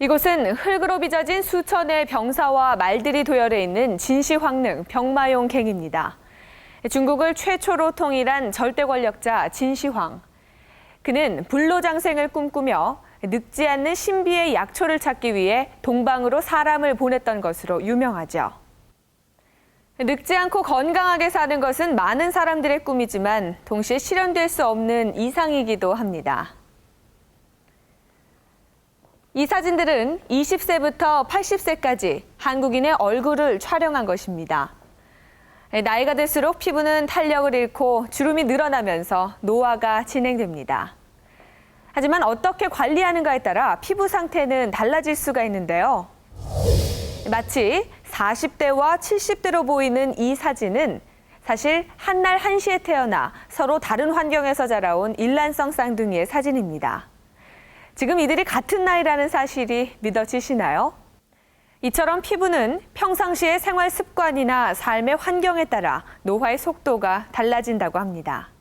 이곳은 흙으로 빚어진 수천의 병사와 말들이 도열해 있는 진시황릉 병마용 갱입니다. 중국을 최초로 통일한 절대 권력자 진시황. 그는 불로장생을 꿈꾸며 늙지 않는 신비의 약초를 찾기 위해 동방으로 사람을 보냈던 것으로 유명하죠. 늙지 않고 건강하게 사는 것은 많은 사람들의 꿈이지만 동시에 실현될 수 없는 이상이기도 합니다. 이 사진들은 20세부터 80세까지 한국인의 얼굴을 촬영한 것입니다. 나이가 들수록 피부는 탄력을 잃고 주름이 늘어나면서 노화가 진행됩니다. 하지만 어떻게 관리하는가에 따라 피부 상태는 달라질 수가 있는데요. 마치 40대와 70대로 보이는 이 사진은 사실 한날 한시에 태어나 서로 다른 환경에서 자라온 일란성 쌍둥이의 사진입니다. 지금 이들이 같은 나이라는 사실이 믿어지시나요? 이처럼 피부는 평상시의 생활 습관이나 삶의 환경에 따라 노화의 속도가 달라진다고 합니다.